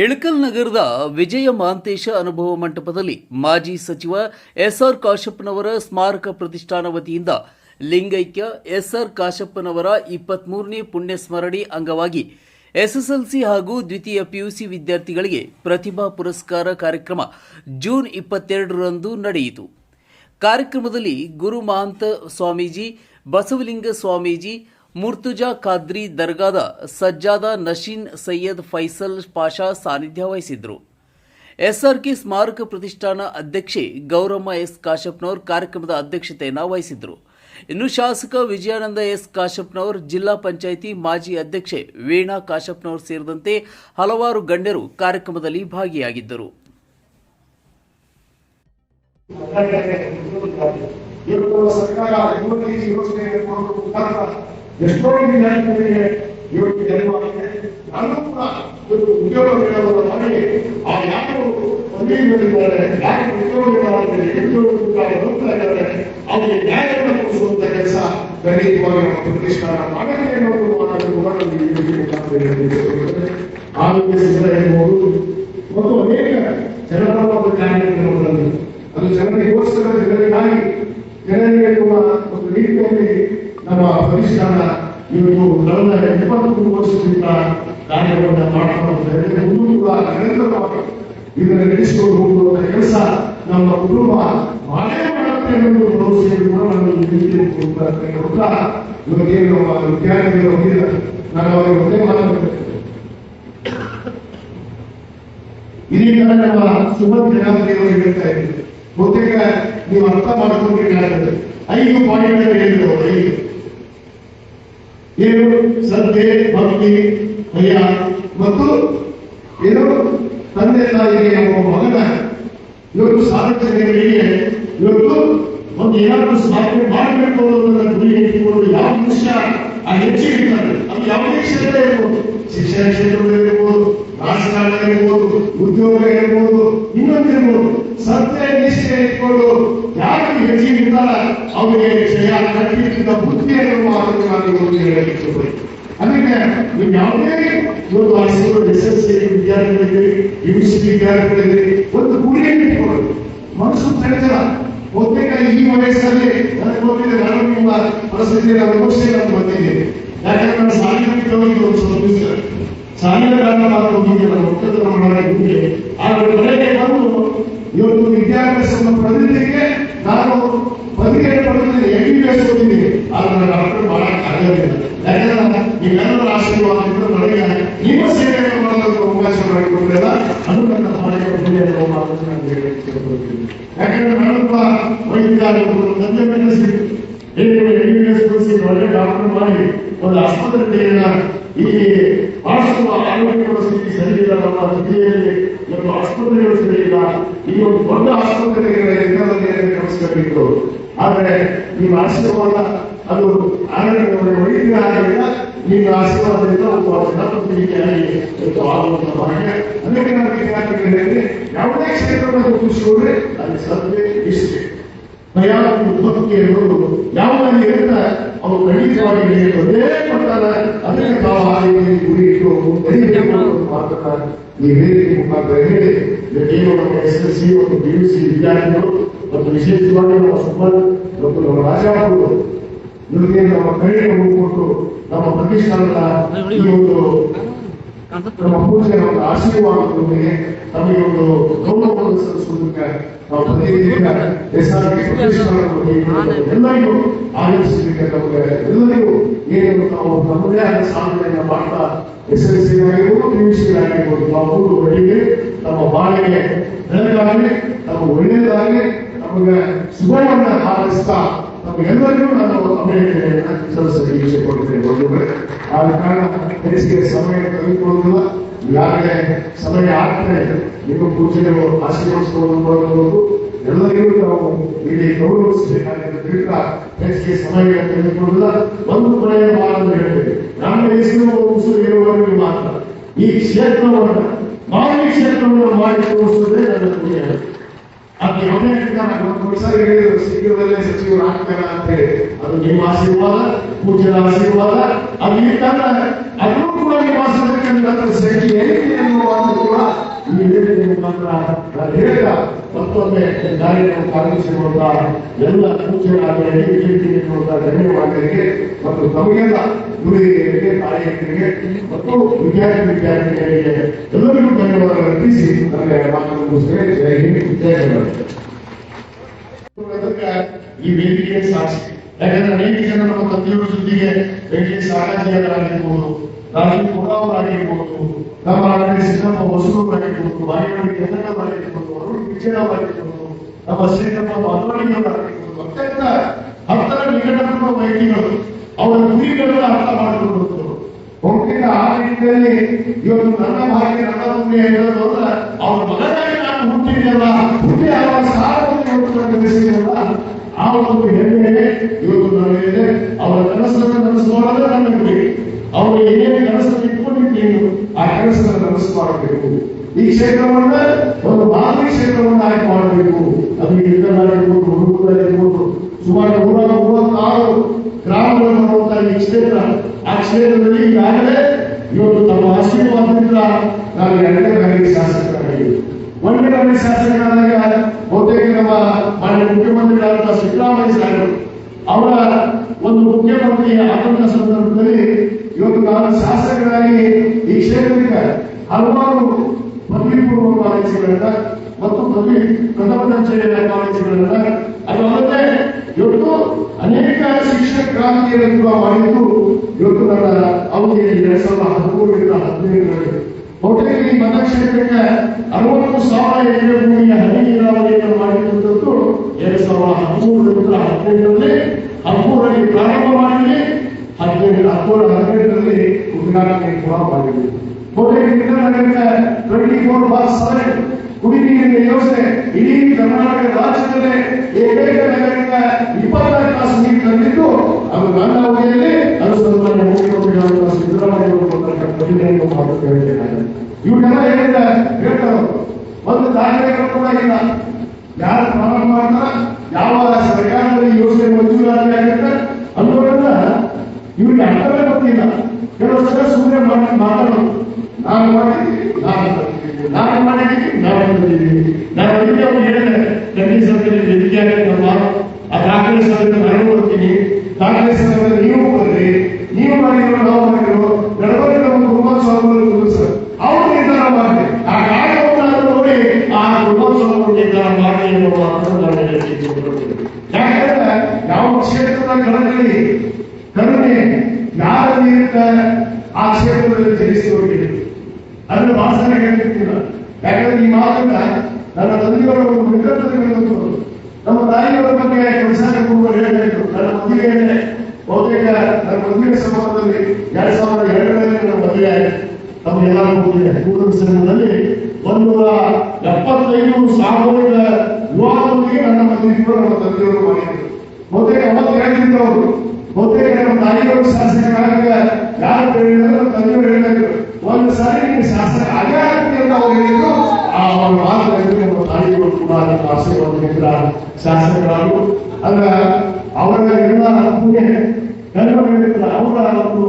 ಇಳಕಲ್ ನಗರದ ವಿಜಯ ಮಹಾಂತೇಶ ಅನುಭವ ಮಂಟಪದಲ್ಲಿ ಮಾಜಿ ಸಚಿವ ಎಸ್ಆರ್ ಕಾಶಪ್ಪನವರ ಸ್ಮಾರಕ ಪ್ರತಿಷ್ಠಾನ ವತಿಯಿಂದ ಲಿಂಗೈಕ್ಯ ಎಸ್ಆರ್ ಕಾಶಪ್ಪನವರ ಇಪ್ಪತ್ಮೂರನೇ ಪುಣ್ಯ ಸ್ಮರಣೆ ಅಂಗವಾಗಿ ಎಸ್ಎಸ್ಎಲ್ಸಿ ಹಾಗೂ ದ್ವಿತೀಯ ಪಿಯುಸಿ ವಿದ್ಯಾರ್ಥಿಗಳಿಗೆ ಪ್ರತಿಭಾ ಪುರಸ್ಕಾರ ಕಾರ್ಯಕ್ರಮ ಜೂನ್ ಇಪ್ಪತ್ತೆರಡರಂದು ನಡೆಯಿತು. ಕಾರ್ಯಕ್ರಮದಲ್ಲಿ ಗುರು ಮಹಾಂತ ಸ್ವಾಮೀಜಿ, ಬಸವಲಿಂಗ ಸ್ವಾಮೀಜಿ ಮುರ್ತುಜಾ ಖಾದ್ರಿ ದರ್ಗಾದ ಸಜ್ಜಾದ ನಶೀನ್ ಸೈಯದ್ ಫೈಸಲ್ ಪಾಷಾ ಸಾನ್ನಿಧ್ಯ ವಹಿಸಿದ್ರು. ಎಸ್ಆರ್ಕೆ ಸ್ಮಾರಕ ಪ್ರತಿಷ್ಠಾನ ಅಧ್ಯಕ್ಷೆ ಗೌರಮ್ಮ ಎಸ್ ಕಾಶಪ್ಪನವರು ಕಾರ್ಯಕ್ರಮದ ಅಧ್ಯಕ್ಷತೆಯನ್ನು ವಹಿಸಿದ್ರು. ಇನ್ನು ಶಾಸಕ ವಿಜಯಾನಂದ ಎಸ್ ಕಾಶಪ್ಪನವರು ಜಿಲ್ಲಾ ಪಂಚಾಯಿತಿ ಮಾಜಿ ಅಧ್ಯಕ್ಷೆ ವೀಣಾ ಕಾಶಪ್ಪನವರು ಸೇರಿದಂತೆ ಹಲವಾರು ಗಣ್ಯರು ಕಾರ್ಯಕ್ರಮದಲ್ಲಿ ಭಾಗಿಯಾಗಿದ್ದರು. ಸರ್ಕಾರ ಎಷ್ಟೋ ವಿದ್ಯಾರ್ಥಿಗಳಿಗೆ ಇವತ್ತು ಜನ್ಮವಾಗಿದೆ ನಾನು ಕೂಡ ಇವತ್ತು ಉದ್ಯೋಗಗಳನ್ನು ಮಾಡಿ ಆ ಯಾರು ಮದುವೆಗಳಿದ್ದಾರೆ ಯಾರು ಉದ್ಯೋಗಗಳಾಗಿದೆ ಉದ್ಯೋಗಕ್ಕಾಗಿ ಹೋಗ್ತಾ ಇದ್ದಾರೆ ಅವರಿಗೆ ನ್ಯಾಯವನ್ನು ಕೊಡಿಸುವಂತ ಕೆಲಸ ಖಂಡಿತವಾಗಿ ನಮ್ಮ ಪ್ರತಿಷ್ಠಾನ ಮಾಡಕ್ಕೆ ಅನ್ನೋದು ಆರೋಗ್ಯ ಸಿದ್ಧ ಎನ್ನುವುದು ಮತ್ತು ಅನೇಕ ಜನಪರವಾದ ಕಾರ್ಯಕ್ರಮಗಳಲ್ಲಿ ಅದು ಜನರಿಗೋಸ್ಕರ ಜನರಿಗಾಗಿ ಜನರಿಗೆ ಒಂದು ರೀತಿಯಲ್ಲಿ ನಮ್ಮ ಪ್ರತಿಷ್ಠಾನ ಇವತ್ತು ಕಳೆದ ಇಪ್ಪತ್ತು ವರ್ಷದಿಂದ ಕಾರ್ಯವನ್ನು ಮಾಡ್ಕೊಂಡು ಮುಂದೂ ಕೂಡ ನಿರಂತರವಾಗಿ ಇದನ್ನು ನಡೆಸಿಕೊಂಡು ಹೋಗುವಂತ ಕೆಲಸ ನಮ್ಮ ಕುಟುಂಬ ಮಾಡೇ ಮಾಡುತ್ತೆ ಎಂದು ಭರವಸೆಯನ್ನು ವಿದ್ಯಾರ್ಥಿಗಳು ನಾನು ಅವರಿಗೆ ಇದೀಗ ನಮ್ಮ ಸುಮನ್ ಜನಾಧಿಪತಿಯವರು ಹೇಳ್ತಾ ಇದ್ದೀವಿ ಬಹುತೇಕ ನೀವು ಅರ್ಥ ಮಾಡ್ಕೊಂಡಿರ್ತಾರೆ ಐದು ಪಾಯಿಂಟ್ ಹೇಳಿದ್ರು ಐದು. ಏನು ಶ್ರದ್ಧೆ ಭಕ್ತಿ ಭಯ ಮತ್ತು ಏನು ತಂದೆ ತಾಯಿಗೆ ಒಬ್ಬ ಮಗನ ಇವತ್ತು ಸಾರ್ವಜನಿಕರಿಗೆ ಇವತ್ತು ಒಂದು ಏನಾದರೂ ಸಾಧನೆ ಮಾಡಬೇಕು ಅನ್ನೋದನ್ನ ಗುರಿ ಇಟ್ಟುಕೊಂಡು ಯಾವ ಮನುಷ್ಯ ಆ ಹೆಚ್ಚಿಗೆ ಇರ್ತಾರೆ ಅದು ಯಾವುದೇ ಕ್ಷೇತ್ರ ಇರ್ಬೋದು. ಶಿಕ್ಷಣ ಕ್ಷೇತ್ರದಲ್ಲಿರ್ಬೋದು ರಾಜಕಾರಣ ಇರ್ಬೋದು ಉದ್ಯೋಗ ಇರ್ಬೋದು ಇನ್ನೊಂದು ಸತ್ಯ ನಿಷ್ಠೆ ಇಟ್ಕೊಂಡು ಯಾರು ಹೆಚ್ಚಿಗೆ ಇರ್ತಾರ ಅವರಿಗೆ ಜಯ ಕಟ್ಟಿದ ಬುದ್ಧಿಯನ್ನು ಮಾತ್ರ ನಾನು ಇವತ್ತು. ಅದಕ್ಕೆ ನೀವು ಯಾವುದೇ ಒಂದು ಹೈಸ್ಕೂಲ್ ಎಸ್ ಎಸ್ ಸಿ ವಿದ್ಯಾರ್ಥಿಗಳಿಗೆ ಯುನಿಸಿ ವಿದ್ಯಾರ್ಥಿಗಳಿಗೆ ಒಂದು ಗುರಿಯನ್ನು ಇಟ್ಕೊಳ್ಳಿ ಮನಸ್ಸು ತೆರೆದಿಲ್ಲ. ಬಹುತೇಕ ಈ ವಯಸ್ಸಲ್ಲಿ ನನಗೆ ಗೊತ್ತಿದೆ, ನಾನು ನಿಮ್ಮ ಪರಿಸ್ಥಿತಿಯಲ್ಲಿ ಅನುಭವಿಸಿ ನಾನು ಯಾಕಂದ್ರೆ ನಾನು ಹೋಗಿ ಒಂದು ದಿವಸ ಸಾಲಿನ ಕಾರಣ ನಾನು ಹೋಗಿದ್ದೆ ನಾನು ಒಕ್ಕಲಿತನ ಮಾಡೋದಕ್ಕೆ ಆದರೆ ಮನೆಗೆ ಬಂದು ಇವತ್ತು ವಿದ್ಯಾಭ್ಯಾಸವನ್ನು ಪಡೆದಿದ್ದಕ್ಕೆ ನಾನು ಪದವಿಯನ್ನು ಪಡೆದಿದ್ದೀನಿ ಎಂ ಬಿ ಎಸ್ ಡಾಕ್ಟರ್ ಮಾಡಕ್ಕೆ ಆಗಲಿಲ್ಲ ಯಾಕಂದ್ರೆ ನೀವೆಲ್ಲರ ಆಶೀರ್ವಾದದಿಂದ ನನಗೆ ನಿಮ್ಮ ಸೇವೆಯನ್ನು ಮಾಡಲು ಅವಕಾಶ ಮಾಡಿಕೊಟ್ಟಿಲ್ಲ ಅದು ನನ್ನ ನಾನು ಹೇಳಲಿಕ್ಕೆ ಇಷ್ಟಪಡ್ತೀನಿ. ಯಾಕಂದ್ರೆ ನಾನು ಕೂಡ ವೈದ್ಯರಾಗಿ ತಂದೆ ಬೆಳೆಸಿ ಎಸ್ ಒಳ್ಳೆ ಡಾಕ್ಟರ್ ಮಾಡಿ ಒಂದು ಆಸ್ಪತ್ರೆಯನ್ನ ಈ ಬಹಳಷ್ಟು ಆರೋಗ್ಯ ಸ್ಥಿತಿ ಸರಿಯಿಲ್ಲ ನಮ್ಮ ಜಿಲ್ಲೆಯಲ್ಲಿ ಒಂದು ಆಸ್ಪತ್ರೆಗಳು ಸರಿಯಿಲ್ಲ, ಈ ಒಂದು ದೊಡ್ಡ ಆಸ್ಪತ್ರೆಗೆ ಕಳಿಸಬೇಕಿತ್ತು ಆದರೆ ನಿಮ್ಮ ಆಶೀರ್ವಾದ, ಅದು ಆರೋಗ್ಯ ವೈದ್ಯರಾಗಿಲ್ಲ ನಿಮ್ಮ ಆಶೀರ್ವಾದದಿಂದ ಒಬ್ಬ ಜನಪ್ರತಿನಿಧಿಯಾಗಿ ಆಗುವಂತ ಭಾಗ್ಯ. ವಿದ್ಯಾರ್ಥಿಗಳಿಗೆ ಯಾವುದೇ ಕ್ಷೇತ್ರವನ್ನು ಗುರುತಿಸಿಕೊಂಡ್ರೆ ಅಲ್ಲಿ ಸದ್ಯ ಇಷ್ಟೇ. ಮತ್ತು ಭಕ್ತಿ ಎನ್ನುವುದು ಯಾವುದಲ್ಲಿ ಇರುತ್ತ ಅವು ಖಂಡಿತವಾಗಿ ಅದೇ ಕೊಟ್ಟಾಗ ಅದಕ್ಕೆ ತಾವು ಆ ರೀತಿಯಲ್ಲಿ ಗುರಿ ಇಟ್ಟು ಬರೀಬೇಕು ಮಾತನ್ನ ಈ ವೇದಿಕೆ ಮುಖಾಂತರ ಹೇಳಿ. ನಮ್ಮ ಎಸ್ ಎಸ್ ಸಿ ಮತ್ತು ಪಿ ಯು ಸಿ ವಿದ್ಯಾರ್ಥಿಗಳು ಮತ್ತು ವಿಶೇಷವಾಗಿ ನಮ್ಮ ಸುಮನ್ ಮತ್ತು ನಮ್ಮ ರಾಜಾಪುರು ಇವರಿಗೆ ನಮ್ಮ ಕೈಯನ್ನು ಕೊಟ್ಟು ನಮ್ಮ ಪ್ರತಿಷ್ಠಾನದ ಈ ಒಂದು ನಮ್ಮ ಪೂಜೆ ಆಶೀರ್ವಾದದೊಂದಿಗೆ ನಮಗೆ ಒಂದು ಗೌರವವನ್ನು ಸಲ್ಲಿಸುವುದಕ್ಕ ನಾವು ಪ್ರತಿನಿಧಿಗ ಎಲ್ಲರಿಗೂ ಆಯೋಜಿಸಲಿಕ್ಕೆ ಎಲ್ಲರಿಗೂ ಏನು ನಾವು ನಮ್ಮದೇ ಆದ ಸಾಧನೆಯನ್ನ ಮಾಡ್ತಾ ಎಸ್ ಎಲ್ ಸಿ ಆಗಿರ್ಬೋದು ಪಿ ಯು ಸಿ ಆಗಿರ್ಬೋದು ನಾವು ಬಳಿಗೆ ನಮ್ಮ ಬಾಳಿಗೆ ಬೆಳಗಾಗಲಿ ನಮ್ಮ ಒಳ್ಳೆಯದಾಗಲಿ ನಮಗೆ ಶುಭವನ್ನ ಹಾರೈಸ್ತಾ ನಮಗೆಲ್ಲರಿಗೂ ನಾನು ಅಭಿನಂದನೆಯನ್ನು ಸಲ್ಲಿಸಲಿಕ್ಕೆ ಇಚ್ಛೆ ಬಂಧುಗಳೇ ಆದ ಕಾರಣ, ಹೆಚ್ಚಿಗೆ ಸಮಯ ತೆಗೆದುಕೊಳ್ಳುವುದಿಲ್ಲ. ಈಗಾಗಲೇ ಸಮಯ ಇದೆ. ನಿಮ್ಮ ಪೂಜೆಗಳು ಆಶೀರ್ವದಿಸಿಕೊಂಡು ಎಲ್ಲರಿಗೂ ನಾವು ಇಲ್ಲಿ ಗೌರವಿಸಬೇಕಾದ ಹೆಚ್ಚಿಗೆ ಸಮಯ ತೆಗೆದುಕೊಳ್ಳಲ್ಲ ಒಂದು ಕೊನೆಯ ಮಾತನ್ನು ಹೇಳ್ತೇವೆ ನಮ್ಮ ಹೆಸರು ಉಸಿರು ಇರುವವರೆಗೂ ಮಾತ್ರ. ಈ ಕ್ಷೇತ್ರವನ್ನು ಮಾಡಿ ಕ್ಷೇತ್ರವನ್ನು ಮಾಡಿ ತೋರಿಸುವುದೇ ನನ್ನ ಪುಣ್ಯ. ಅದು ಯಾವುದೇ ಸರಿ ಹೇಳಿದ್ರು ಶೀಘ್ರದಲ್ಲೇ ಸಚಿವರು ಆಗ್ತಾರೆ ಅಂತ ಹೇಳಿ. ಅದು ನಿಮ್ಮ ಆಶೀರ್ವಾದ ಪೂಜೆಯ ಆಶೀರ್ವಾದ. ಅದು ಇದ್ದಾಗ ಅದು ನಿಮ್ಮ ಆಶೀರ್ವಾದಕ್ಕೆ ಸಂಖ್ಯೆ ಏನಿದೆ ಎಲ್ಲ ವಿದ್ಯಾರ್ಥಿಗಳಿರುವಂತಹ ಧನ್ಯವಾದಗಳಿಗೆ ಮತ್ತು ತಮಗೆಲ್ಲ ತಾಯಿಯರಿಗೆ ಮತ್ತು ವಿದ್ಯಾರ್ಥಿ ವಿದ್ಯಾರ್ಥಿಗಳಿಗೆ ಎಲ್ಲರಿಗೂ ಧನ್ಯವಾದಗಳು ಅರ್ಪಿಸಿ ನನಗೆ ಮಾತನ್ನು ಈ ವೇದಿಕೆ ಸಾಕ್ಷಿ. ಯಾಕಂದ್ರೆ ಅನೇಕ ಜನ ನಮ್ಮ ತಂದೆಯವರ ಜೊತೆಗೆ ವೆಂಕಟೇಶ್ ಸಾಗಾಜಿಯವರಾಗಿರ್ಬೋದು ರಾಜೀವ್ ಕುಮಾರ್ ನಮ್ಮ ಆಡಳಿತ ಸಿದ್ದಪ್ಪ ಹೊಸೂರಾಗಿರ್ಬೋದು ಬಾಯಿವಾಡಿ ಕನ್ನಡವರಾಗಿರ್ಬೋದು ಅರುಣ್ ವಿಜಯರಾಗಿರ್ಬೋದು ನಮ್ಮ ಶ್ರೀರಪ್ಪ ಮಾಧವಣಿಯವರಾಗಿರ್ಬೋದು ಅತ್ಯಂತ ಹತ್ತರ ನಿಕಟಪೂರ್ವ ವ್ಯಕ್ತಿಗಳು ಅವರ ಗುರಿಗಳನ್ನು ಅರ್ಥ ಮಾಡಿಕೊಂಡು ಬಹುತೇಕ ಆ ರೀತಿಯಲ್ಲಿ ಇವತ್ತು ನನ್ನ ಭಾಗ್ಯ, ನನ್ನ ಮುಂದೆ ಹೇಳೋದು ಅಂದ್ರೆ ಅವ್ರ ಮಗನಾಗಿ ನಾನು ಹುಟ್ಟಿದೆಯಲ್ಲ ಹುಟ್ಟಿ ಅವರ ಸಾರವನ್ನು ಇವತ್ತು ಆ ಒಂದು ಹೆಮ್ಮೆ ಇವತ್ತು ನನಗಿದೆ. ಅವರ ಕನಸನ್ನು ನನಸೋದ್ರೆ ನನ್ನ ಗುರಿ ಅವರು ಏನೇನು ಕನಸನ್ನು ಇಟ್ಕೊಂಡಿದ್ದೇನು ಆ ಕೆಲಸವನ್ನು ನನಸು ಮಾಡಬೇಕು. ಈ ಕ್ಷೇತ್ರವನ್ನ, ಒಂದು ಮಾದರಿ ಕ್ಷೇತ್ರವನ್ನು ಆಯ್ಕೆ ಮಾಡಬೇಕು. ಅದು ಇರ್ಬೋದು ಹುಡುಗರಾಗಿರ್ಬೋದು ಸುಮಾರು ನೂರ ಮೂವತ್ತಾರು ಗ್ರಾಮಗಳನ್ನು ನೋಡ್ತಾ ಈ ಕ್ಷೇತ್ರ. ಆ ಕ್ಷೇತ್ರದಲ್ಲಿ ಈಗಾಗಲೇ ಇವತ್ತು ತಮ್ಮ ಆಶೀರ್ವಾದದಿಂದ ನಾನು ಎರಡನೇ ಬಾರಿಗೆ ಶಾಸಕರಾಗಿದ್ದೀನಿ ಒಂದನೇ ಬಾರಿ ಶಾಸಕರಾದಾಗ ಬಹುತೇಕ ನಮ್ಮ ಮಾನ್ಯ ಮುಖ್ಯಮಂತ್ರಿಗಳಾದಂತಹ ಸಿದ್ದರಾಮಯ್ಯ ಸಾಹೇಬರು ಅವರ ಒಂದು ಮುಖ್ಯಮಂತ್ರಿ ಆಗಮನ ಸಂದರ್ಭದಲ್ಲಿ ಇವತ್ತು ನಾನು ಶಾಸಕರಾಗಿ ಈ ಕ್ಷೇತ್ರದಿಂದ ಹಲವಾರು ಪದವಿ ಪೂರ್ವ ಕಾಲೇಜುಗಳನ್ನ ಮತ್ತು ಪದವಿ ಪ್ರಥಮ ದರ್ಜೆಯ ಕಾಲೇಜುಗಳನ್ನ ಅದು ಅಲ್ಲದೆ ಇವತ್ತು ಅನೇಕ ಶಿಕ್ಷಣ ಕ್ರಾಂತಿಯನ್ನು ಮಾಡಿದ್ದು ಇವತ್ತು ನನ್ನ ಅವಧಿಯಲ್ಲಿ ಎರಡ್ ಸಾವಿರದ ಹದಿಮೂರರಿಂದ ಹದಿನೈದರಲ್ಲಿ. ಈ ಮತಕ್ಷೇತ್ರಕ್ಕೆ ಅರವತ್ತು ಸಾವಿರ ಎಕರೆ ಭೂಮಿಯ ಹನಿ ನೀರಾವರಿಯನ್ನು ಮಾಡಿರುವಂತದ್ದು ಎರಡ್ ಸಾವಿರದ ಹದಿಮೂರರಿಂದ ಹದಿನೈದರಲ್ಲಿ ಹದಿಮೂರರಲ್ಲಿ ಪ್ರಾರಂಭ ಮಾಡಿದ್ವಿ ಹದಿನೈದು ಅಕ್ಟೋಬರ್ ಹದಿನೆಂಟರಲ್ಲಿ ಉದ್ಘಾಟನೆ ಕೂಡ ಮಾಡಿದ್ವಿ ಬಹುತೇಕ ನಗರಕ್ಕೆ ಟ್ವೆಂಟಿ ಫೋರ್ ಬಾರ್ ಸೆವೆನ್ ಕುಡಿ ನೀರಿನ ಯೋಜನೆ, ಇಡೀ ಕರ್ನಾಟಕ ರಾಜ್ಯದಲ್ಲೇ ಏಕೈಕ ನಗರದಿಂದ ಇಪ್ಪತ್ನಾಲ್ಕು ಕ್ಲಾಸ್ ನೀರು ತಂದಿದ್ದು, ಅದು ನನ್ನ ಅವಧಿಯಲ್ಲಿ ಸನ್ಮಾನ್ಯ ಮುಖ್ಯಮಂತ್ರಿಗಳಾದ ಸಿದ್ದರಾಮಯ್ಯ ಕೊಡುಗೆಯನ್ನು ಮಾತು ಹೇಳ್ತೇನೆ ಇವರೆಲ್ಲ ಹೇಳಿದ ಒಂದು ದಾಖಲೆಗಳು ಕೂಡ ಇಲ್ಲ. ಯಾರು ಪ್ರಾರಂಭ ಮಾಡ್ತಾರ ಯಾವ ಸರ್ಕಾರದಲ್ಲಿ ಯೋಜನೆ ಮಂಜೂರಾತಿ ಆಗುತ್ತೆ ಅನ್ನೋದನ್ನ ಇವ್ರಿಗೆ ಅರ್ಥವೇ ಗೊತ್ತಿಲ್ಲ ಕೆಲವು ಸಲ ಸುಮ್ಮನೆ ಮಾಡಿ ಮಾತಾಡೋದು ನಾನು ಮಾಡಿದ್ದೀನಿ ನಾನು ಬಂದಿದ್ದೀನಿ ನಾನು ಮಾಡಿದ್ದೀನಿ ನಾನು ಬಂದಿದ್ದೀನಿ ನಾನು ಅದಕ್ಕೆ ಅವ್ರು ಹೇಳಿದೆ ಜಗದೀಶ್ ಸರ್ಕಾರಿ ವೇದಿಕೆಯಾಗಿ ನಾನು ಆ ದಾಖಲೆ ಸಭೆಗೆ ನಾನು ಬರ್ತೀನಿ ದಾಖಲೆ ಸಭೆಗೆ ನೀವು ಬರ್ರಿ ನೀವು ಮಾಡಿರೋ ನಾವು ಮಾಡಿರೋ ಗಣಪತಿ ನಮ್ಮ ಕುಟುಂಬೋತ್ಸವಗಳು ಸರ್ ಅವ್ರು ನಿರ್ಧಾರ ಮಾಡಿ ಆ ಕಾರ್ಯಕ್ರಮವನ್ನು ನೋಡಿ ಆ ಕುಟುಂಬೋತ್ಸವವನ್ನು ನಿರ್ಧಾರ ಮಾಡಿ ಎನ್ನುವ ಮಾತನ್ನು ನಾನು ಹೇಳಲಿಕ್ಕೆ ಇಷ್ಟಪಡ್ತೀನಿ. ಯಾಕಂದ್ರೆ ಯಾವ ಕ್ಷೇತ್ರದ ಕಣದಲ್ಲಿ ಕರುಣೆ ಯಾರಲ್ಲಿ ಇರುತ್ತೆ ಆ ಕ್ಷೇತ್ರದಲ್ಲಿ ಜಯಿಸುವವರಿಗೆ ಅದನ್ನು ಭಾಷಣ ಹೇಳ್ತಿರ್ತೀರ ಯಾಕಂದ್ರೆ ಈ ಮಾತನ್ನ ನನ್ನ ತಂದೆಯವರ ಒಂದು ನಿಕಟತೆಯನ್ನು ಗೊತ್ತು. ನಮ್ಮ ತಾಯಿಯವರ ಬಗ್ಗೆ ಕೆಲಸ ಕುಟುಂಬ ಹೇಳಿದ್ರು ನನ್ನ ಮದುವೆಯಲ್ಲಿ ಬಹುತೇಕ ನನ್ನ ಮದುವೆ ಸಂದರ್ಭದಲ್ಲಿ ಎರಡ್ ಸಾವಿರದ ಎರಡರಲ್ಲಿ ನನ್ನ ಮದುವೆ ಆಯಿತು ಎಲ್ಲರೂ ಗೊತ್ತಿದೆ ಕೂಡಲ ಸಂಘದಲ್ಲಿ ಎಪ್ಪತ್ತೈದು ಸಾವಿರದ ಯುವಕರಿಗೆ ನನ್ನ ಕೂಡ ನಮ್ಮ ತಂದೆಯವರು ಮಾಡಿದ್ರು ಬಹುತೇಕ ಅವತ್ತು ಅವರು ಬಹುತೇಕ ನಮ್ಮ ತಾಯಿಯವರು ಶಾಸಕರಾಗ ಯಾರು ಹೇಳಿದ್ರು ತಂದೆಯವರು ಹೇಳಿದ್ರು ಒಂದು ಸಾರಿ ನೀವು ಶಾಸಕ ಆಗೇ ಆಗ್ತೀವಿ ಅಂತ ಅವ್ರು ಹೇಳಿದ್ರು ಆ ಅವ್ರ ಮಾತುಗಳಿಗೆ ನಮ್ಮ ತಾಯಿಯವರು ಕೂಡ ನಮ್ಮ ಆಶೀರ್ವಾದದಿಂದ ಶಾಸಕರಾದರು ಅಂದ್ರೆ ಅವರ ಎಲ್ಲ ಹಕ್ಕಿಗೆ ಕನ್ನಡ ಹೇಳಿದ್ರು ಅವರ ಒಂದು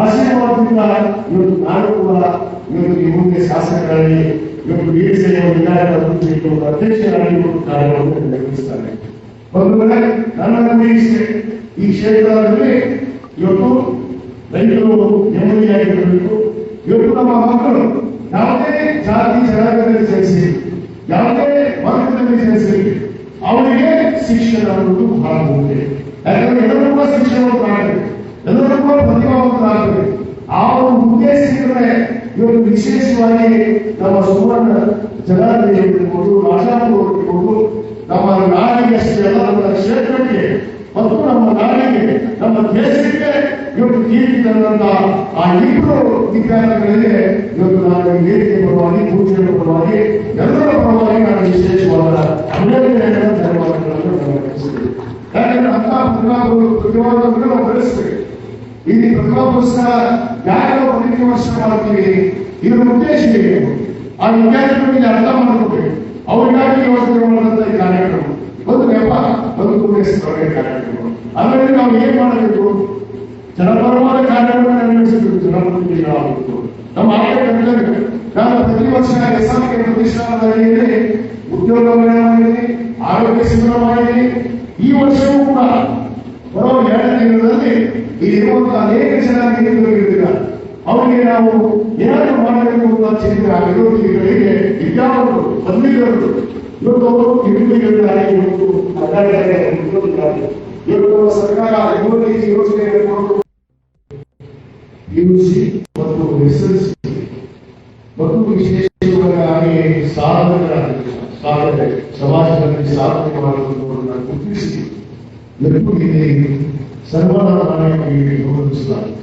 ಆಶೀರ್ವಾದದಿಂದ ಇವತ್ತು ನಾನು ಕೂಡ ಇವತ್ತು ಈ ಮುಂದೆ ಶಾಸಕರಾಗಿ ಇವತ್ತು ವೀರಸೇನೆಯ ವಿಧಾಯಕ ಅಭಿವೃದ್ಧಿ ಅಧ್ಯಕ್ಷರಾಗಿ ಇವತ್ತು ಕಾರ್ಯವನ್ನು ನನ್ನ ನಿರೀಕ್ಷೆ ಈ ಕ್ಷೇತ್ರದಲ್ಲಿ ಇವತ್ತು ರೈತರು ನೆಮ್ಮದಿಯಾಗಿರಬೇಕು. ಇವತ್ತು ನಮ್ಮ ಮಕ್ಕಳು ಯಾವುದೇ ಜಾತಿ ಜನಾಂಗದಲ್ಲಿ ಸೇರಿಸಿ ಯಾವುದೇ ವರ್ಗದಲ್ಲಿ ಸೇರಿಸಿ ಅವರಿಗೆ ಶಿಕ್ಷಣ ಅನ್ನೋದು ಬಹಳ ಮುಖ್ಯ. ಯಾಕಂದ್ರೆ ಎಲ್ಲರೂ ಕೂಡ ಶಿಕ್ಷಣವಂತರಾಗಬೇಕು ಎಲ್ಲರೂ ಕೂಡ ಪ್ರತಿಭಾವಂತರಾಗಬೇಕು ಆ ಒಂದು ಉದ್ದೇಶಿಸಿದ್ರೆ ಇವತ್ತು ವಿಶೇಷವಾಗಿ ನಮ್ಮ ಸುವರ್ಣ ರಾಜಾಪುರ ಇರ್ಬೋದು ನಮ್ಮ ನಾಡಿಗೆ ಎಲ್ಲರ ನಮ್ಮ ಕ್ಷೇತ್ರಕ್ಕೆ ಮತ್ತು ನಮ್ಮ ನಾಡಿಗೆ, ನಮ್ಮ ದೇಶಕ್ಕೆ ಇವತ್ತು ಕೀರ್ತಿ ತಂದಂತ ಆ ಇಬ್ಬರು ವಿದ್ಯಾರ್ಥಿಗಳಿಗೆ ಇವತ್ತು ನಾನು ವೇದಿಕೆ ಪರವಾಗಿ, ಪೂಜೆಯ ಪರವಾಗಿ, ಎಲ್ಲರ ಪರವಾಗಿ ನಾನು ವಿಶೇಷವಾದ ಅಭಿನಂದನೆಗಳನ್ನು, ಧನ್ಯವಾದಗಳನ್ನು. ಯಾಕಂದ್ರೆ ಅಂತ ಪ್ರತಿಭಾವಂತರನ್ನು ನಾವು ಬೆಳೆಸಬೇಕು ಈ ಪ್ರತಿಯೊಬ್ಬರು ಸಹ ಪ್ರತಿ ವರ್ಷ ಮಾಡ್ತೀವಿ. ಇದರ ಉದ್ದೇಶ ಏನು? ಆ ವಿದ್ಯಾರ್ಥಿಗಳಿಗೆ ಅರ್ಥ ಮಾಡಿಕೊಡ್ಬೇಕು ಅವರಿಗಾಗಿ ಯೋಚನೆ ಮಾಡುವಂತ ಈ ಕಾರ್ಯಕ್ರಮ? ಒಂದು ವ್ಯಾಪಾರ ಒಂದು ಪೂರೈಸಿಕೊಳ್ಳುವ ಕಾರ್ಯಕ್ರಮ. ಅದರಲ್ಲಿ ನಾವು ಏನ್ ಮಾಡಬೇಕು? ಜನಪರವಾದ ಕಾರ್ಯಕ್ರಮ ನಿರ್ವಹಿಸಬೇಕು ಜನಪ್ರತಿನಿಧಿಗಳಾಗಬೇಕು. ನಮ್ಮ ಆಯ್ಕೆ ನಾನು ಪ್ರತಿ ವರ್ಷ ಎಸ್ಎಂಕೆ ಪ್ರತಿಷ್ಠಾನದಲ್ಲಿ ಉದ್ಯೋಗ ಮೇಳವಾಗಲಿ, ಆರೋಗ್ಯ ಶಿಬಿರ ಮಾಡಿದ್ದೀನಿ ಈ ವರ್ಷವೂ ಕೂಡ ಬರೋ ಎರಡು ತಿಂಗಳಲ್ಲಿ ಇಲ್ಲಿರುವಂತಹ ಅನೇಕ ಜನ ನಿರುದ್ಯೋಗಿಗಳಿದ್ದಾರೆ ಅವರಿಗೆ ನಾವು ಏನಾದರೂ ಮಾಡಬೇಕು ಅಂತ ಚಿಂತೆ ಆ ನಿರುದ್ಯೋಗಿಗಳಿಗೆ ವಿದ್ಯಾವಂತರು ಪದವೀಧರರು ಇವತ್ತು ಅವರು ಇವತ್ತು ಸರ್ಕಾರ ಪಿಯುಸಿ ಮತ್ತು ಎಸ್ಎಲ್ಸಿ ಮತ್ತು ವಿಶೇಷವಾಗಿ ಸಾರ್ವಜನಿಕ ಸಮಾಜದಲ್ಲಿ ಸಾರ್ವಜನಿಕವಾಗಿ ಗುರುತಿಸಿ ಎದುರಿಗೆ ಸರ್ವನಾಮವಾಗಿ ಗೌರವಿಸಲಾಗಿದೆ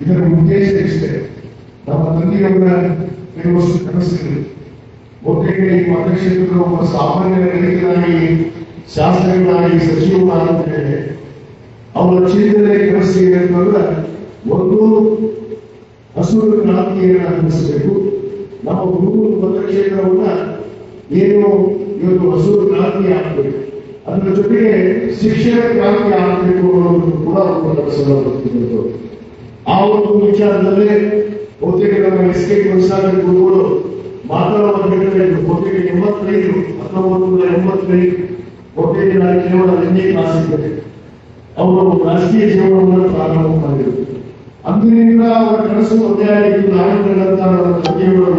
ಇದರ ಉದ್ದೇಶ ಇಷ್ಟೇ. ನಮ್ಮ ತಂದೆಯವರ ಕೆಲವಷ್ಟು ಕನಸುಗಳು ಒಟ್ಟಿಗೆ ಈ ಮತಕ್ಷೇತ್ರದ ಒಬ್ಬ ಸಾಮಾನ್ಯ ರೈತನಾಗಿ ಶಾಸಕನಾಗಿ ಸಚಿವನಾಗಿದ್ದೇನೆ ಅವರ ಕ್ಷೇತ್ರದಲ್ಲಿ ಕನಸಿಗೆ ಒಂದು ಹಸುರು ಕ್ರಾಂತಿಯನ್ನು ಅನ್ನಿಸಬೇಕು ನಮ್ಮ ಗುರು ಮತಕ್ಷೇತ್ರವನ್ನ ಏನು ಇವತ್ತು ಹಸುರು ಕ್ರಾಂತಿ ಆಗಬೇಕು? ಅದರ ಜೊತೆಗೆ ಶಿಕ್ಷಣ ಕ್ರಾಂತಿ ಆಗಬೇಕು ಅನ್ನೋದು ಕೂಡ ಒಂದು ಆ ಒಂದು ವಿಚಾರದಲ್ಲೇ ಬಹುತೇಕ ನಮ್ಮ ಎಸ್ ಕೆ ಗುರುಗಳು ಮಾತಾಡುವ ಬಹುತೇಕ ಎಂಬತ್ತೈದು, ಹತ್ತೊಂಬತ್ತು ನೂರ ಎಂಬತ್ತೈದು, ಬಹುತೇಕ ನಾನು ಕೇವಲ ಎರಡನೇ ಕ್ಲಾಸ್ ಇದ್ದೆ ಅವರು ರಾಷ್ಟ್ರೀಯ ಜೀವನವನ್ನು ಪ್ರಾರಂಭ ಮಾಡಿದರು. ಅಂದಿನಿಂದ ಅವರ ಕನಸು ಒಂದೇ ಆಗಿದ್ದು ತಂದೆಯವರ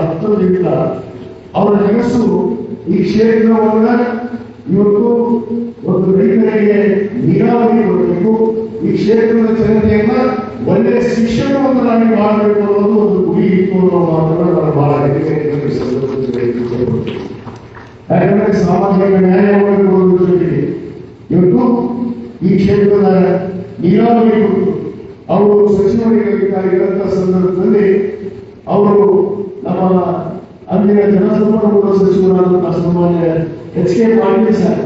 ಹತ್ತೊಂದಿಲ್ಲ ಅವರ ಕನಸು ಈ ಕ್ಷೇತ್ರವನ್ನ ಇವತ್ತು ಒಂದು ರೈತರಿಗೆ ನೀರಾವರಿ ಕೊಡಬೇಕು ಈ ಕ್ಷೇತ್ರದ ಜನತೆಯನ್ನ ಒಳ್ಳೆಯ ಶಿಕ್ಷಣವನ್ನಾಗಿ ಮಾಡಬೇಕು ಅನ್ನೋದು ಒಂದು ಗುರಿ ಅನ್ನೋ ಮಾತನ್ನ ನಾನು ಬಹಳ. ಯಾಕಂದ್ರೆ ಸಾಮಾಜಿಕ ನ್ಯಾಯವನ್ನು ಕೊಡುವುದರ ಜೊತೆಗೆ ಇವತ್ತು ಈ ಕ್ಷೇತ್ರದ ನೀರಾವರಿ ಅವರು ಸಚಿವರಿಗಾಗಿದ್ದಂಥ ಸಂದರ್ಭದಲ್ಲಿ ಅವರು ನಮ್ಮ ಅಂದಿನ ಜಲಸಂಪನ್ಮೂಲ ಸಚಿವರಾದಂತಹ ಸನ್ಮಾನ್ಯ ಎಚ್ ಕೆ ಪಾಟೀಲ್ ಸರ್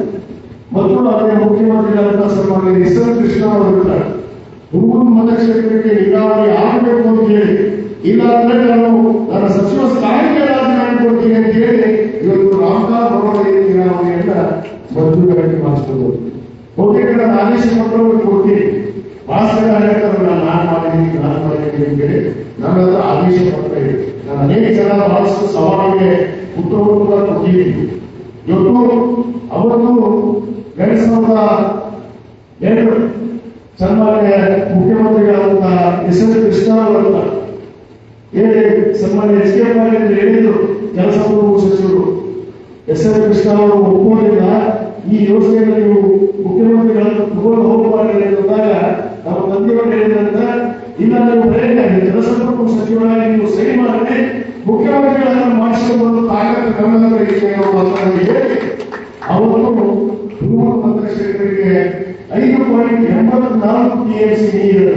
ಮತ್ತು ಅಲ್ಲಿನ ಮುಖ್ಯಮಂತ್ರಿಗಳಾದಂತಹ ಸನ್ಮಾನ್ಯ ಎಸ್ ಎಲ್ ಕೃಷ್ಣ ಅವರು ಹುಡುಗರು ಮತಕ್ಷೇತ್ರಕ್ಕೆ ನೀರಾವರಿ ಆಗಬೇಕು ಅಂತ ಹೇಳಿ ಇಲ್ಲ ಅಂದ್ರೆ ನಾನು ನನ್ನ ಸಚಿವ ಸ್ಥಾನಕ್ಕೆ ರಾಜೀನಾಮೆ ಕೊಡ್ತೀನಿ ಅಂತ ಹೇಳಿ ಇವತ್ತು ರಾಮಕಾರ್ ಬರೋಡಿ ನೀರಾವರಿಯನ್ನ ಮಂಜೂರಾಗಿ ಮಾಡಿಸ್ಬೋದು ಬಹುತೇಕ ನಾನು ಆದೇಶ ಪತ್ರವನ್ನು ಕೊಡ್ತೀನಿ ಭಾಸ್ಕರ ಹೇಳ್ತಾರೆ ನಾನು ನಾನು ಮಾಡಿದ್ದೀನಿ ನಾನು ಮಾಡಿದ್ದೀನಿ ಅಂತ ಹೇಳಿ ನನ್ನ ಹತ್ರ ಆದೇಶ ಪತ್ರ ನಾನು ಅನೇಕ ಜನ ಬಹಳಷ್ಟು ಸವಾಲಿಗೆ ಉತ್ತರವನ್ನು ಕೂಡ ಕೊಟ್ಟಿದ್ದೀನಿ. ಇವತ್ತು ಅವತ್ತು ಎರಡ್ ಸಾವಿರದ ಎರಡು ಸನ್ಮಾನ್ಯ ಮುಖ್ಯಮಂತ್ರಿಗಳಾದಂತಹ ಎಸ್ ಎಸ್ ಕೃಷ್ಣ ಅವರನ್ನ ಏನೇ ಸನ್ಮಾನ್ಯ ಎಸ್ ಕೆ ಪಾಟೀಲ್ ಹೇಳಿದ್ರು ಜಲಸಂಪನ್ಮೂಲ ಸಚಿವರು. ಎಸ್ ಎಲ್ ಕೃಷ್ಣ ಅವರು ಒಪ್ಪುವುದಿಲ್ಲ. ಈ ಯೋಜನೆಯನ್ನು ನೀವು ಮುಖ್ಯಮಂತ್ರಿಗಳನ್ನು ಹೋಗಬಾರದು ಅಂದಾಗ ನಮ್ಮ ತಂದೆಯವರು ಹೇಳಿದಂತ ಇನ್ನೊಂದು ನೀವು ಆಗಿದೆ. ಜಲಸಂಪನ್ಮೂಲ ಸಚಿವರಾಗಿ ನೀವು ಸಹಿ ಮಾಡಿದ್ರೆ ಮುಖ್ಯಮಂತ್ರಿಗಳನ್ನು ಮಾಡಿಸಿಕೊಂಡು ತಾಕತ್ತು ಮಾತನ್ನು ಹೇಳಿ, ಅವರು ಐದು ಮತಕ್ಷೇತ್ರಕ್ಕೆ ಐದು ಪಾಯಿಂಟ್ ಎಂಬತ್ನಾಲ್ಕು ಎಂ ನೀರು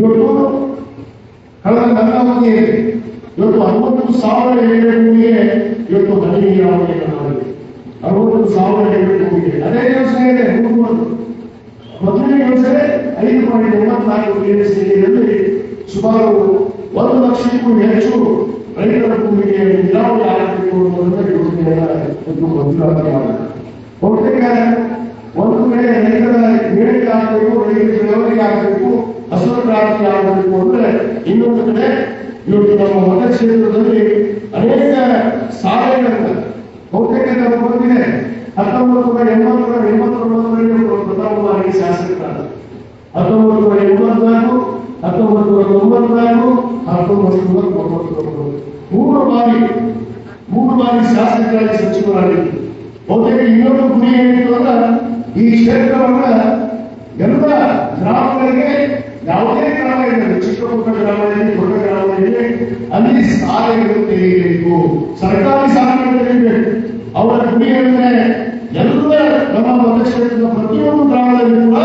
ಇವತ್ತು ಕಳೆದ ಗಂಗಾವತಿಯಲ್ಲಿ ಇವತ್ತು ಅರವತ್ತು ಸಾವಿರ ಎಕರೆ ಭೂಮಿಗೆ ಇವತ್ತು ಹನಿ ನೀರಾವರಿ ಮಾಡಿದೆ ಅರವತ್ತು ಸಾವಿರ ಎಕರೆ ಭೂಮಿಗೆ ಅದೇ ಯೋಜನೆ ಇದೆ, ಮೂರು ಮೊದಲನೇ ಯೋಜನೆ ಐದು ಪಾಯಿಂಟ್ ಎಂಬತ್ನಾಲ್ಕು ನೀರಿನಲ್ಲಿ ಸುಮಾರು ಒಂದು ಲಕ್ಷಕ್ಕೂ ಹೆಚ್ಚು ರೈತರ ಭೂಮಿಗೆ ನೀರಾವರಿ ಆಗಬೇಕು ಅನ್ನೋದನ್ನ ಯೋಜನೆಯನ್ನ ಒಂದು ಮಂಜೂರಾತಿ ಮಾಡಿದೆ ಬಹುತೇಕ ಒಂದು ಕಡೆ ರೈತರ ಬೇಡಿಕೆ ಆಗಬೇಕು, ರೈತರ ಬೆಳವಣಿಗೆ ಆಗಬೇಕು ಹಸಿರು ಕ್ರಾಂತಿ ಆಗಬೇಕು ಅಂದ್ರೆ ಇನ್ನೊಂದು ಕಡೆ ಇವತ್ತು ನಮ್ಮ ಮತಕ್ಷೇತ್ರದಲ್ಲಿ ಅನೇಕ ಸಾಲೆಗಳನ್ನ ಬಹುತೇಕ ಹತ್ತೊಂಬತ್ತು ನೂರ ಎಂಬತ್ತು ಶಾಸಕರಾದ ಹತ್ತೊಂಬತ್ತು ನೂರ ಎಂಬತ್ನಾಲ್ಕು ಹತ್ತೊಂಬತ್ತು ನೂರ ತೊಂಬತ್ನಾಲ್ಕು ಹತ್ತೊಂಬತ್ತು ನೂರ ತೊಂಬತ್ತೊಂಬತ್ತು ಮೂರು ಬಾರಿ ಮೂರು ಬಾರಿ ಶಾಸಕರಾಗಿ ಸಚಿವರಾಗಿದ್ದರು. ಬಹುತೇಕ ಇನ್ನೊಂದು ಗುರಿ ಏನಿತ್ತು ಅಂದ್ರೆ, ಈ ಕ್ಷೇತ್ರವನ್ನ ಎಲ್ಲ ಗ್ರಾಮಗಳಿಗೆ, ಯಾವುದೇ ಗ್ರಾಮ ಇರಲಿ ಚಿಕ್ಕ ಪುಟ್ಟ ಗ್ರಾಮ ಇರಲಿ ದೊಡ್ಡ ಗ್ರಾಮ ಇರಲಿ ಅಲ್ಲಿ ಶಾಲೆಗಳು ತೆರೆಯಬೇಕು ಸರ್ಕಾರಿ ಶಾಲೆಗಳು ಅವರ ಗುರಿ ಅಂದ್ರೆ, ಎಲ್ಲ ನಮ್ಮ ಪ್ರತಿಯೊಂದು ಗ್ರಾಮದಲ್ಲಿ ಕೂಡ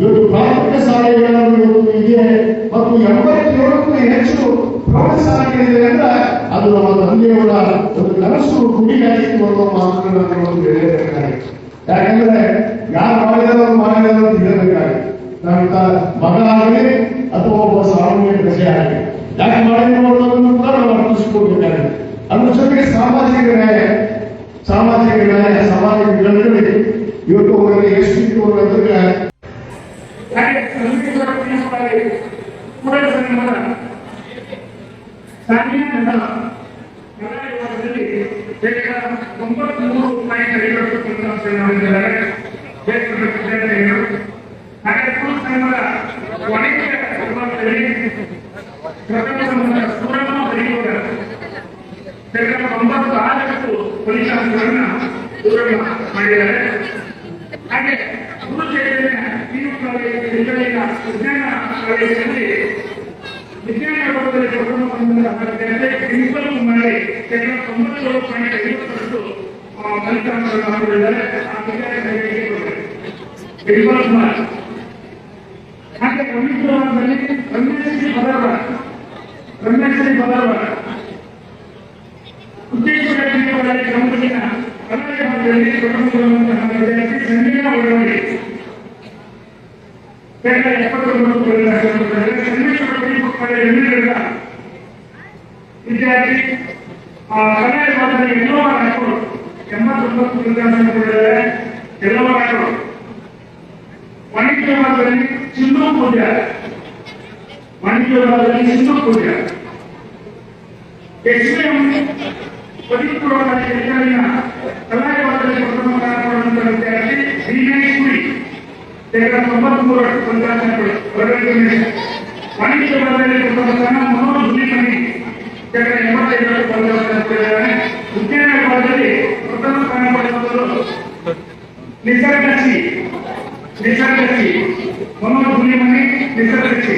ಇವತ್ತು ಪ್ರಾಥಮಿಕ ಶಾಲೆಗಳನ್ನು ಇವತ್ತು ಇದೆ ಮತ್ತು ಎಂಬತ್ತೇಳಕ್ಕೂ ಹೆಚ್ಚು ಪ್ರೌಢಶಾಲೆಗಳಿದೆ ಅಂತ ಅದು ನಮ್ಮ ತಂದೆಯವರ ಒಂದು ಕನಸು ಗುರಿಯಾಗಿತ್ತು ಬರುವ ಮಾತುಗಳನ್ನು ನಾನು ಒಂದು ಹೇಳಬೇಕಾಗಿತ್ತು ಯಾಕಂದ್ರೆ ಯಾರು ಮಾಡಿದಾರೋ ಮಾಡಿದಾರೋ ಅಂತ ಹೇಳಬೇಕಾಗಿತ್ತು ನನ್ನ ಮಗ ಆಗಲಿ ಅಥವಾ ಒಬ್ಬ ಸಾಮಾನ್ಯ ಪ್ರಜೆ ಆಗಲಿ, ಯಾಕೆ ಮಾಡಿದ್ರು ಅನ್ನೋದನ್ನು ಕೂಡ ನಾವು ಅರ್ಥಿಸಿಕೊಳ್ಬೇಕಾಗಿದೆ. ಅದ್ರ ಜೊತೆಗೆ ಸಾಮಾಜಿಕ ನ್ಯಾಯ ಸಾಮಾಜಿಕ ನ್ಯಾಯ, ಸಾಮಾಜಿಕ ಇವತ್ತು ಎಷ್ಟು ಇತ್ತು ಅನ್ನೋದಕ್ಕೆ ಯಾಕೆ ಸಂಗೀತ ಕೂಡ ಐವತ್ತು ಫಲಿತಾಂಶವನ್ನು ಹೊಂದಿದ್ದಾರೆ ದೇಶದ ವಿದ್ಯಾರ್ಥಿಗಳು ಹಾಗೆ ಶೇಕಡ ತೊಂಬತ್ತು ಆರಷ್ಟು ಫಲಿತಾಂಶಗಳನ್ನ ಪೂರಣ ಮಾಡಿದ್ದಾರೆ ವಿಜ್ಞಾನ ಕಾಲೇಜಿನಲ್ಲಿ ವಿಜ್ಞಾನ ವಿಭಾಗದಲ್ಲಿ ಪ್ರಥಮ ಬಂದಂತಹ ವಿದ್ಯಾರ್ಥಿ ಪ್ರಿನ್ಸಿಪಲ್ ಮಾಡಿ ಶೇಕಡ ತೊಂಬತ್ತೇಳು ಪಾಯಿಂಟ್ ಐವತ್ತರಷ್ಟು ಆ, ಫಲಿತಾಂಶಗಳನ್ನು ಪಡೆದಿದ್ದಾರೆ ಆ ವಿದ್ಯಾರ್ಥಿಗಳಿಗೆ ಕೊಡಬೇಕು. ಪ್ರಿನ್ಸಿಪಲ್ ಕುಮಾರ್ ಹಾಗೆ ವೈದ್ಯ ವಿಭಾಗದಲ್ಲಿ ರಮೇಶ್ರೀ ಬದರ್ವಾಡ ರಮೇಶ್ರೀ ಬದರ್ವಾಡ ಉದ್ದೇಶಗಳ ಜೀವನದಲ್ಲಿ ಗಮನಿಸಿದ ಕನ್ನಡ ಭಾಗದಲ್ಲಿ ಪ್ರಥಮ ಬರುವಂತಹ ವಿದ್ಯಾರ್ಥಿ ಸಂಜೀವ ಒಳವಡಿ ಶೇಕಡ ಎಪ್ಪತ್ತೊಂಬತ್ತು ಕನ್ನಡ ವಿದ್ಯಾರ್ಥಿ ಆ, ಕನ್ನಡ ಭಾಗದಲ್ಲಿ ಎಲ್ಲೋ ಹಾಕೋರು ಎಂಬತ್ತೊಂಬತ್ತು ಫಲಿತಾಂಶ ಕೊಟ್ಟಿದ್ದಾರೆ ಎಲ್ಲೋ ಹಾಕೋರು ವಾಣಿಜ್ಯ ವಿಭಾಗದಲ್ಲಿ ಸಿಂಧು ಪೂಜಾ ವಾಣಿಜ್ಯ ವಿಭಾಗದಲ್ಲಿ ಸಿಂಧು ಪೂಜಾ ಎಕ್ಸ್ಎಂ ಪದವಿಪೂರ್ವ ಹೆಸರಿನ ಕಲಾವಿದರಲ್ಲಿ ಪ್ರಥಮ ಕಾರ್ಯಕ್ರಮದ ವಿದ್ಯಾರ್ಥಿ ವಿನಯ್ ಕುರಿ ಶೇಕಡ ತೊಂಬತ್ಮೂರು ಫಲಿತಾಂಶಗಳು ಹೊರಡಿಸಿದೆ ವಾಣಿಜ್ಯ ವಿಭಾಗದಲ್ಲಿ ಪ್ರಥಮ ಸ್ಥಾನ ಮನೋಜ್ ಹುಲಿಮನಿ ಶೇಕಡ ಎಂಬತ್ತೈದರಷ್ಟು ಫಲಿತಾಂಶ ಪಡೆದಿದ್ದಾರೆ ವಿಜ್ಞಾನ ವಿಭಾಗದಲ್ಲಿ ಪ್ರಥಮ ಸ್ಥಾನ ಪಡೆದವರು ನಿಸರ್ಗಸಿ ನಿಸರ್ಗಸಿ ಮನೋಜ್ ಹುಲಿಮನಿ ನಿಸರ್ಗಸಿ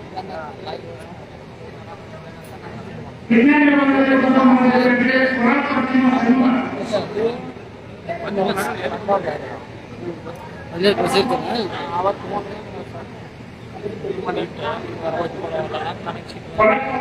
ಸರ್ಕಾರಿ ಪದವಿ ಕಾಲೇಜು ಬೆಂಗಳೂರಿನಲ್ಲಿ ಪ್ರಥಮ ವಿದ್ಯಾರ್ಥಿ